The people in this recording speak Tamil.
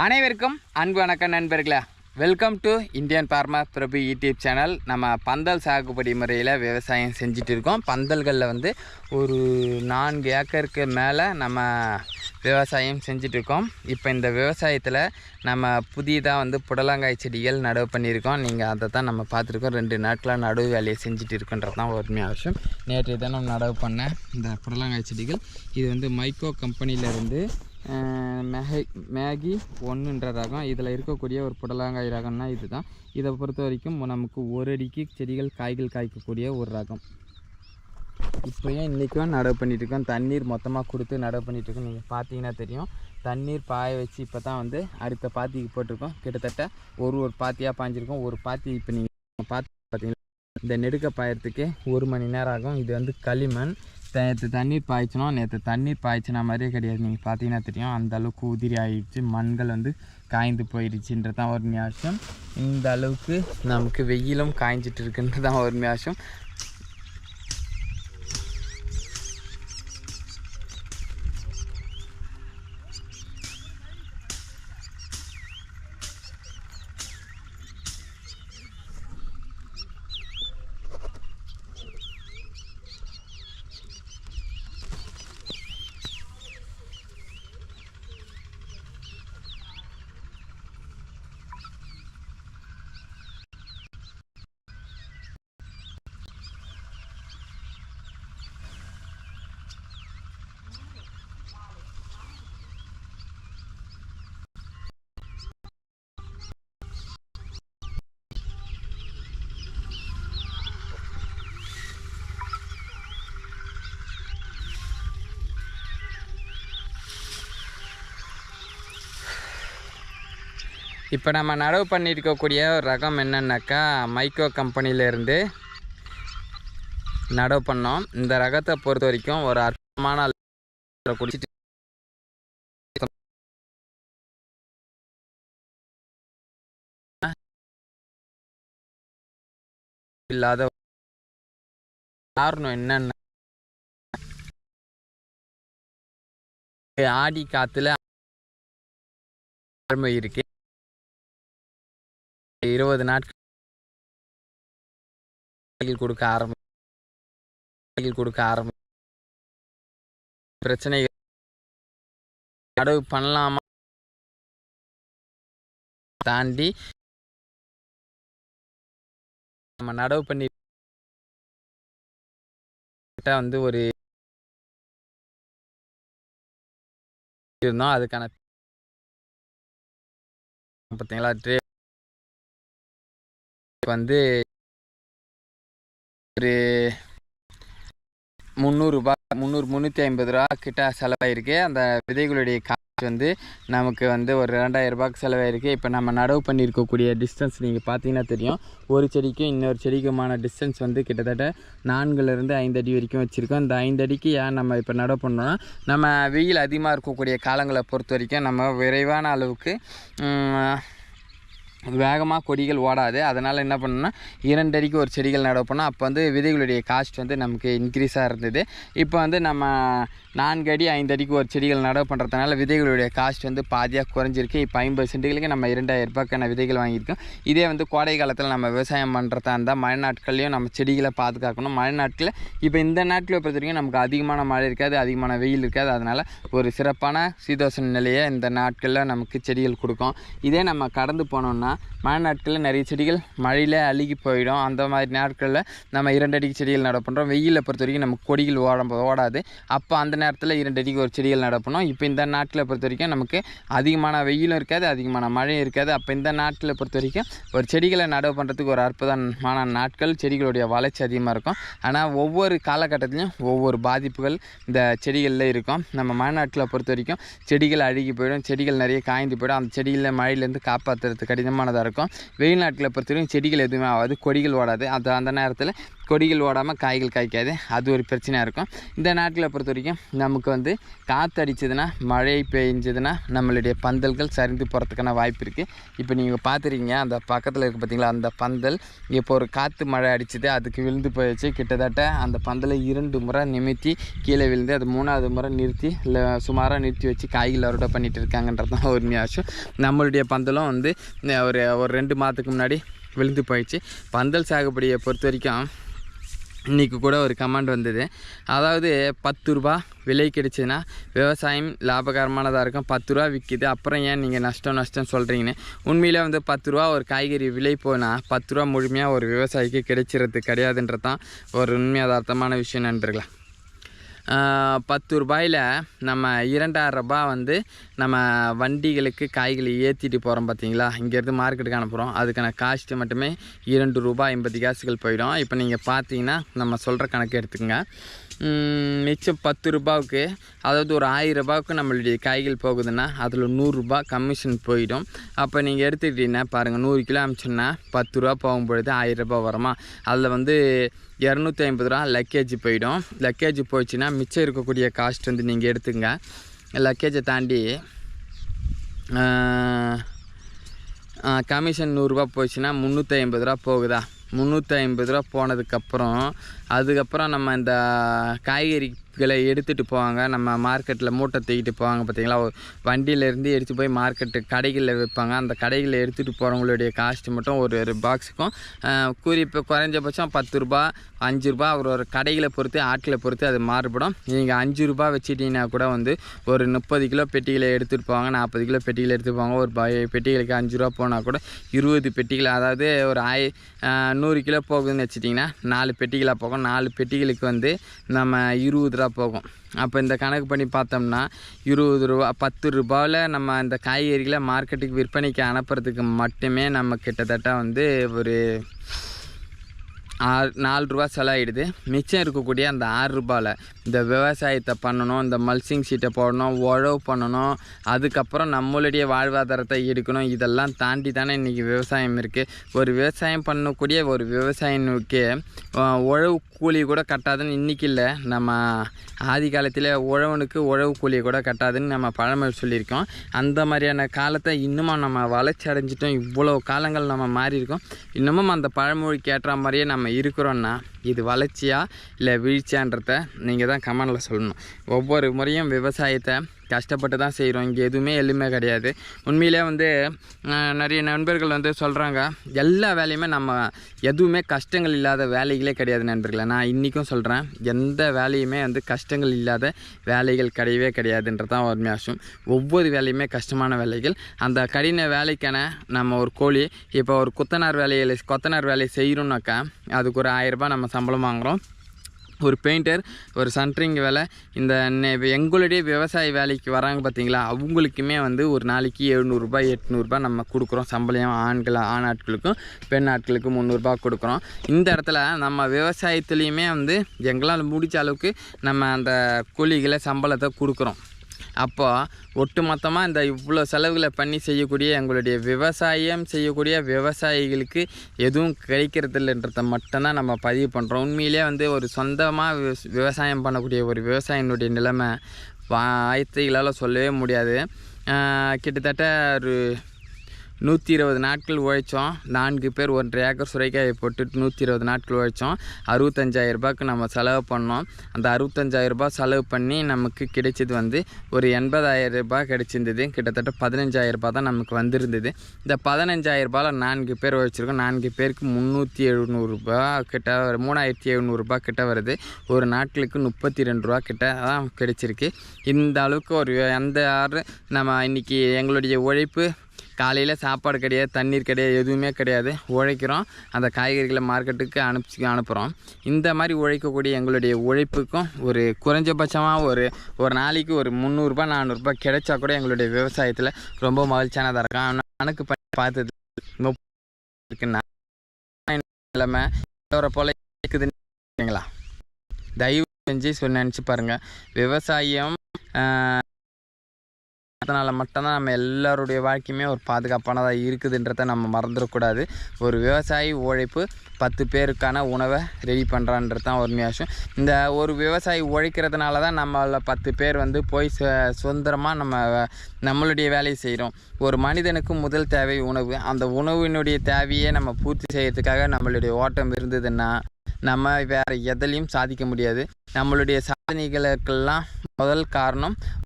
அனைவருக்கும் அன்பு வணக்கம் நண்பர்களே. Welcome to Indian pharma Prabhu YouTube channel நம்ம பந்தல் சாகுபடி முறையில் விவசாயம் செஞ்சுட்டு இருக்கோம். பந்தல்களில் வந்து ஒரு நான்கு ஏக்கருக்கு மேலே நம்ம விவசாயம் செஞ்சுட்டு இருக்கோம். இப்போ இந்த விவசாயத்தில் நம்ம புதிதாக வந்து புடலங்காய் செடிகள் நடவு பண்ணியிருக்கோம். நீங்கள் அதை தான் நம்ம பார்த்துருக்கோம். ரெண்டு நாட்களாக நடவு வேலையை செஞ்சுட்டு இருக்குன்றது தான் உரிமையாக விஷயம். நேற்று தினம் நடவு பண்ண இந்த புடலங்காய் செடிகள். இது வந்து மைக்கோ கம்பெனியிலேருந்து மேகி மேகி ஒன்றுன்ற ரகம். இதில் இருக்கக்கூடிய ஒரு புடலங்காய் ரகம்னா இதுதான். இதை பொறுத்த வரைக்கும் நமக்கு ஒரு அடிக்கு செடிகள் காய்கள் காய்க்கக்கூடிய ஒரு ரகம். இப்போயும் இன்றைக்கும் நடவு பண்ணிகிட்ருக்கோம் இருக்கோம்? தண்ணீர் மொத்தமாக கொடுத்து நடவு பண்ணிகிட்ருக்கோம் நீங்கள் பார்த்தீங்கன்னா தெரியும். தண்ணீர் பாய வச்சு இப்போ தான் வந்து அடுத்த பாத்திக்கு போட்டிருக்கோம். கிட்டத்தட்ட ஒரு ஒரு பாத்தியாக பாய்ஞ்சிருக்கோம் ஒரு பாத்தி இப்போ நீங்கள் பார்த்து பார்த்தீங்கன்னா இந்த நெடுக்க பாயறதுக்கே ஒரு மணி நேரம் ஆகும். இது வந்து களிமண். நேற்று தண்ணீர் பாய்ச்சினோம் நேற்று தண்ணீர் பாய்ச்சின மாதிரியே கிடையாது. நீங்கள் பார்த்தீங்கன்னா தெரியும். அந்த அளவுக்கு உதிரி ஆகிடுச்சு மண்கள் வந்து காய்ந்து போயிடுச்சுன்றது தான் ஒரு நியாசம் இந்த அளவுக்கு நமக்கு வெயிலும் காய்ஞ்சிட்டு இருக்குன்றது தான் ஒரு நியாசம் இப்போ நம்ம நடவு பண்ணியிருக்கக்கூடிய ஒரு ரகம் என்னன்னாக்கா மைக்கோ கம்பெனியிலேருந்து நடவு பண்ணோம். இந்த ரகத்தை பொறுத்த வரைக்கும் ஒரு அற்புதமான குடிச்சிட்டு இல்லாத காரணம் என்னென்ன ஆடி காற்றுல இருக்கு. இருபது நாட்கள் கொடுக்க ஆரம்பி கொடுக்க ஆரம்பி பிரச்சனைகள் நடவு பண்ணலாமா தாண்டி நம்ம நடவு பண்ணி வந்து ஒரு இருந்தோம். அதுக்கான பார்த்தீங்களா ட்ரே வந்து ஒரு முந்நூறுரூபா முந்நூறு முந்நூற்றி ஐம்பது ரூபா கிட்ட செலவாயிருக்கு. அந்த விதைகளுடைய காசு வந்து நமக்கு வந்து ஒரு ரெண்டாயிரம் ரூபாய்க்கு செலவாயிருக்கு. இப்போ நம்ம நடவு பண்ணியிருக்கக்கூடிய டிஸ்டன்ஸ் நீங்கள் பார்த்தீங்கன்னா தெரியும். ஒரு செடிக்கும் இன்னொரு செடிக்குமான டிஸ்டன்ஸ் வந்து கிட்டத்தட்ட நான்குலேருந்து ஐந்து அடி வரைக்கும் வச்சுருக்கோம். இந்த ஐந்து அடிக்கு ஏன் நம்ம இப்போ நடவு பண்ணோன்னா நம்ம வெயில் அதிகமாக இருக்கக்கூடிய காலங்களை பொறுத்த வரைக்கும் நம்ம விரைவான அளவுக்கு வேகமாக கொடிகள் ஓடாது. அதனால் என்ன பண்ணணும்னா இரண்டடிக்கு ஒரு செடிகள் நடவு பண்ணோம் அப்போ வந்து விதைகளுடைய காஸ்ட் வந்து நமக்கு இன்க்ரீஸாக இருந்தது. இப்போ வந்து நம்ம நான்கு அடி ஐந்து அடிக்கு ஒரு செடிகள் நடவு பண்ணுறதுனால விதைகளுடைய காஸ்ட் வந்து பாதியாக குறைஞ்சிருக்கு. இப்போ ஐம்பது சென்ட்டுகளுக்கு நம்ம இரண்டாயிரம் ரூபாய்க்கான விதைகள் வாங்கியிருக்கோம். இதே வந்து கோடை காலத்தில் நம்ம விவசாயம் பண்ணுறதா இருந்தால் மழை நாட்கள்லையும் நம்ம செடிகளை பாதுகாக்கணும். மழை நாட்களில் இப்போ இந்த நாட்டில் பொறுத்த வரைக்கும் நமக்கு அதிகமான மழை இருக்காது அதிகமான வெயில் இருக்காது. அதனால் ஒரு சிறப்பான சீதோஷண நிலையை இந்த நாட்களில் நமக்கு செடிகள் கொடுக்கும். இதே நம்ம கடந்து போனோம்னா மழை நாட்களில் நிறைய செடிகள் மழையில் அழுகி போயிடும். அந்த மாதிரி நாட்களில் நம்ம இரண்டு அடிக்கு செடிகள் நடப்புன்றோம் பண்ணுறோம் வெயிலில் பொறுத்த வரைக்கும் நமக்கு கொடிகள் ஓட ஓடாது. அப்போ அந்த நேரத்தில் இரண்டு அடிக்கு ஒரு செடிகள் நட இப்போ இந்த நாட்டில் பொறுத்த வரைக்கும் நமக்கு அதிகமான வெயிலும் இருக்காது அதிகமான மழையும் இருக்காது. அப்போ இந்த நாட்டில் பொறுத்த வரைக்கும் ஒரு செடிகளை நடவு பண்ணுறதுக்கு ஒரு அற்புதமான நாட்கள். செடிகளுடைய வளர்ச்சி அதிகமாக இருக்கும். ஆனால் ஒவ்வொரு காலகட்டத்திலையும் ஒவ்வொரு பாதிப்புகள் இந்த செடிகளில் இருக்கும். நம்ம மழைநாட்டில் பொறுத்த வரைக்கும் செடிகள் அழுகி போயிடும். செடிகள் நிறைய காய்ந்து போயிடும். அந்த செடிகளில் மழையிலேருந்து காப்பாற்றுறது கடினமானதாக இருக்கும். வெயில் நாட்களை பொறுத்த வரைக்கும் செடிகள் எதுவுமே ஆகாது கொடிகள் ஓடாது. அது அந்த நேரத்தில் கொடிகள் ஓடாமல் காய்கள் காய்க்காது. அது ஒரு பிரச்சனையாக இருக்கும். இந்த நாட்டில் பொறுத்த வரைக்கும் நமக்கு வந்து காற்று அடிச்சதுன்னா மழை பெஞ்சதுன்னா நம்மளுடைய பந்தல்கள் சரிந்து போகிறதுக்கான வாய்ப்பு இருக்குது இப்போ நீங்கள் பார்த்துருக்கீங்க அந்த பக்கத்தில் இருக்குது பார்த்தீங்களா அந்த பந்தல். இப்போ ஒரு காற்று மழை அடிச்சது அதுக்கு விழுந்து போயிடுச்சு. கிட்டத்தட்ட அந்த பந்தலை இரண்டு முறை நிமித்தி கீழே விழுந்து அது மூணாவது முறை நிறுத்தி இல்லை சுமாராக நிறுத்தி வச்சு காய்கள் அறுவடை பண்ணிட்டு இருக்காங்கன்றது தான் ஒரு நியாசம் நம்மளுடைய பந்தலும் வந்து ஒரு ஒரு ரெண்டு மாதத்துக்கு முன்னாடி விழுந்து போயிடுச்சு. பந்தல் சாகுபடியை பொறுத்த வரைக்கும் இன்றைக்கி கூட ஒரு கமெண்ட் வந்தது. அதாவது பத்து ரூபா விலை கிடைச்சதுன்னா விவசாயம் லாபகரமானதாக இருக்கும். பத்து ரூபா விற்கிது அப்புறம் ஏன் நீங்கள் நஷ்டம் நஷ்டம் சொல்கிறீங்கன்னு உண்மையிலே வந்து பத்து ரூபா ஒரு காய்கறி விலை போனால் பத்து ரூபா முழுமையாக ஒரு விவசாயிக்கு கிடைச்சிறது கிடையாதுன்றது தான் ஒரு உண்மையாதார்த்தமான விஷயம் நண்பர்களா. பத்து ரூபாயில் நம்ம இரண்டாயிரம் ரூபாய் வந்து நம்ம வண்டிகளுக்கு காய்களை ஏற்றிட்டு போகிறோம் பார்த்தீங்களா இங்கேருந்து மார்க்கெட்டுக்கு அனுப்புகிறோம் அதுக்கான காஸ்ட்டு மட்டுமே இரண்டு ரூபாய் ஐம்பது காசுகள் போயிடும். இப்போ நீங்கள் பார்த்தீங்கன்னா நம்ம சொல்கிற கணக்கு எடுத்துக்கோங்க. மிச்சம் பத்து ரூபாவுக்கு அதாவது ஒரு ஆயிரம் ரூபாவுக்கு நம்மளுடைய காய்கள் போகுதுன்னா அதில் நூறுரூபா கமிஷன் போயிடும். அப்போ நீங்கள் எடுத்துக்கிட்டீங்கன்னா பாருங்கள் நூறு கிலோ அமிச்சோன்னா பத்து ரூபா போகும்பொழுது ஆயிரம் ரூபாய் வருமா? அதில் வந்து இரநூத்தி ஐம்பது ரூபா லக்கேஜ் போயிடும். லக்கேஜ் போயிடுச்சுன்னா மிச்சம் இருக்கக்கூடிய காஸ்ட் வந்து நீங்கள் எடுத்துங்க லக்கேஜை தாண்டி கமிஷன் நூறுரூவா போச்சுன்னா முந்நூற்றி ஐம்பது ரூபா போகுதா? முந்நூற்றி ஐம்பது ரூபா போனதுக்கப்புறம் அதுக்கப்புறம் நம்ம இந்த களை எடுத்துகிட்டு போவாங்க. நம்ம மார்க்கெட்டில் மூட்டை தூக்கிட்டு போவாங்க பார்த்தீங்களா ஒரு வண்டியிலேருந்து எடுத்து போய் மார்க்கெட்டு கடைகளில் விற்பாங்க. அந்த கடைகளில் எடுத்துகிட்டு போகிறவங்களுடைய காஸ்ட் மட்டும் ஒரு ஒரு பாக்ஸுக்கும் கூறி குறைஞ்சபட்சம் பத்து ரூபா அஞ்சு ரூபா ஒரு ஒரு கடைகளை பொறுத்து ஆட்களை பொறுத்து அது மாறுபடும். நீங்கள் அஞ்சு ரூபா வச்சுட்டிங்கன்னா கூட வந்து ஒரு முப்பது கிலோ பெட்டிகளை எடுத்துகிட்டு போவாங்க நாற்பது கிலோ பெட்டிகளை எடுத்துகிட்டு போவாங்க. ஒரு பெட்டிகளுக்கு அஞ்சு ரூபா போனால் கூட இருபது பெட்டிகள் அதாவது ஒரு ஆய் நூறு கிலோ போகுதுன்னு வச்சுட்டிங்கன்னா நாலு பெட்டிகளாக போகும். நாலு பெட்டிகளுக்கு வந்து நம்ம இருபது ரூபா போகும். அப்போ இந்த கணக்கு பண்ணி பார்த்தோம்னா இருபது ரூபா பத்து ரூபாவில் நம்ம இந்த காய்கறிகளை மார்க்கெட்டுக்கு விற்பனைக்கு அனுப்புறதுக்கு மட்டுமே நம்ம கிட்டத்தட்ட வந்து ஒரு ஆறு நாலு ரூபா செலவாயிடுது. மிச்சம் இருக்கக்கூடிய அந்த ஆறு ரூபாயில் இந்த விவசாயத்தை பண்ணணும் இந்த மல்சிங் சீட்டை போடணும் உழவு பண்ணணும் அதுக்கப்புறம் நம்மளுடைய வாழ்வாதாரத்தை எடுக்கணும் இதெல்லாம் தாண்டி தானே இன்றைக்கி விவசாயம் இருக்குது ஒரு விவசாயம் பண்ணக்கூடிய ஒரு விவசாயினுக்கு உழவு கூலி கூட கட்டாதுன்னு இன்றைக்கி இல்லை. நம்ம ஆதி காலத்தில் உழவனுக்கு உழவு கூலி கூட கட்டாதுன்னு நம்ம பழமொழி சொல்லியிருக்கோம். அந்த மாதிரியான காலத்தை இன்னமும் நம்ம வளர்ச்சி அடைஞ்சிட்டோம். இவ்வளோ காலங்கள் நம்ம மாறி இருக்கோம் இன்னமும் அந்த பழமொழிக்கு ஏற்ற மாதிரியே நம்ம இருக்கிறோன்னா இது வளர்ச்சியா இல்லை வீழ்ச்சியான்றத நீங்கள் தான் கமெண்டில் சொல்லணும். ஒவ்வொரு முறையும் விவசாயத்தை கஷ்டப்பட்டு தான் செய்கிறோம். இங்கே எதுவுமே எளிமை கிடையாது. உண்மையிலே வந்து நிறைய நண்பர்கள் வந்து சொல்கிறாங்க எல்லா வேலையுமே நம்ம எதுவுமே கஷ்டங்கள் இல்லாத வேலைகளே கிடையாது நண்பர்களே. நான் இன்றைக்கும் சொல்கிறேன் எந்த வேலையுமே வந்து கஷ்டங்கள் இல்லாத வேலைகள் கிடையவே கிடையாதுன்றது தான் உண்மையாகும் ஒவ்வொரு வேலையுமே கஷ்டமான வேலைகள். அந்த கடின வேலைக்கான நம்ம ஒரு கோழி இப்போ ஒரு குத்தனார் வேலையில் கொத்தனார் வேலையை செய்கிறோம்னாக்கா அதுக்கு ஒரு ஆயிரரூபா நம்ம சம்பளம் வாங்குகிறோம் ஒரு பெயிண்டர் ஒரு சன்ட்ரிங் வேலை இந்த எங்களுடைய விவசாய வேலைக்கு வராங்க பார்த்தீங்களா அவங்களுக்குமே வந்து ஒரு நாளைக்கு எழுநூறுபா எட்நூறுபா நம்ம கொடுக்குறோம். சம்பளம் ஆண்கள் ஆண் ஆட்களுக்கும் பெண் ஆட்களுக்கும் முந்நூறுபா கொடுக்குறோம். இந்த இடத்துல நம்ம விவசாயத்துலேயுமே வந்து எங்களால் முடிச்ச அளவுக்கு நம்ம அந்த கூலிகளை சம்பளத்தை கொடுக்குறோம். அப்போ ஒட்டுமொத்தமாக இந்த இவ்வளோ செலவுகளை பண்ணி செய்யக்கூடிய எங்களுடைய விவசாயம் செய்யக்கூடிய விவசாயிகளுக்கு எதுவும் கிடைக்கிறதில்லன்றத மட்டும்தான் நம்ம பதிவு பண்ணுறோம் உண்மையிலே வந்து ஒரு சொந்தமாக விவசாயம் பண்ணக்கூடிய ஒரு விவசாயினுடைய நிலைமை வார்த்தைகளால் சொல்லவே முடியாது. கிட்டத்தட்ட ஒரு நூற்றி இருபது நாட்கள் உழைச்சோம். நான்கு பேர் ஒன்றரை ஏக்கர் சுரைக்காயை போட்டு நூற்றி இருபது நாட்கள் உழைச்சோம். அறுபத்தஞ்சாயிரரூபாய்க்கு நம்ம செலவு பண்ணோம். அந்த அறுபத்தஞ்சாயிரரூபா ரூபாய் செலவு பண்ணி நமக்கு கிடைச்சது வந்து ஒரு எண்பதாயிரரூபா கிடைச்சிருந்தது. கிட்டத்தட்ட பதினஞ்சாயிரரூபா தான் நமக்கு வந்திருந்தது. இந்த பதினஞ்சாயிரரூபாவில் நான்கு பேர் உழைச்சிருக்கோம். நான்கு பேருக்கு முந்நூற்றி எழுநூறுபா கிட்ட மூணாயிரத்தி எழுநூறுபா கிட்ட வருது. ஒரு நாட்களுக்கு முப்பத்தி ரெண்டு ரூபா கிட்ட தான் கிடைச்சிருக்கு. இந்த அளவுக்கு ஒரு அந்த ஆறு நம்ம இன்றைக்கி எங்களுடைய உழைப்பு காலையில் சாப்பாடு கிடையாது தண்ணீர் கிடையாது எதுவுமே கிடையாது. உழைக்கிறோம். அந்த காய்கறிகளை மார்க்கெட்டுக்கு அனுப்பிச்சு அனுப்புகிறோம் இந்த மாதிரி உழைக்கக்கூடிய எங்களுடைய உழைப்புக்கும் ஒரு குறைஞ்சபட்சமாக ஒரு ஒரு நாளைக்கு ஒரு முந்நூறுரூபா நானூறுரூபா கிடைச்சா கூட எங்களுடைய விவசாயத்தில் ரொம்ப மகிழ்ச்சியானதாக இருக்கும். ஆனால் கணக்கு பண்ணி பார்த்தது இருக்குன்னா நிலைமை போல் இருக்குதுங்களா தயவு செஞ்சு சொல்லி நினச்சி பாருங்கள் விவசாயம் அதனால் மட்டும்தான் நம்ம எல்லாருடைய வாழ்க்கையுமே ஒரு பாதுகாப்பானதாக இருக்குதுன்றதை நம்ம மறந்துடக்கூடாது. ஒரு விவசாயி உழைப்பு பத்து பேருக்கான உணவை ரெடி பண்ணுறான்றது தான் ஒரு விஷயம் இந்த ஒரு விவசாயி உழைக்கிறதுனால தான் நம்மள பத்து பேர் வந்து போய் சு- சுதந்திரமாக நம்ம நம்மளுடைய வேலையை செய்கிறோம் ஒரு மனிதனுக்கு முதல் தேவை உணவு. அந்த உணவினுடைய தேவையை நம்ம பூர்த்தி செய்கிறதுக்காக நம்மளுடைய ஓட்டம் இருந்ததுன்னா நம்ம வேறு எதுலேயும் சாதிக்க முடியாது. நம்மளுடைய சாதனைகளுக்கெல்லாம் முதல் காரணம்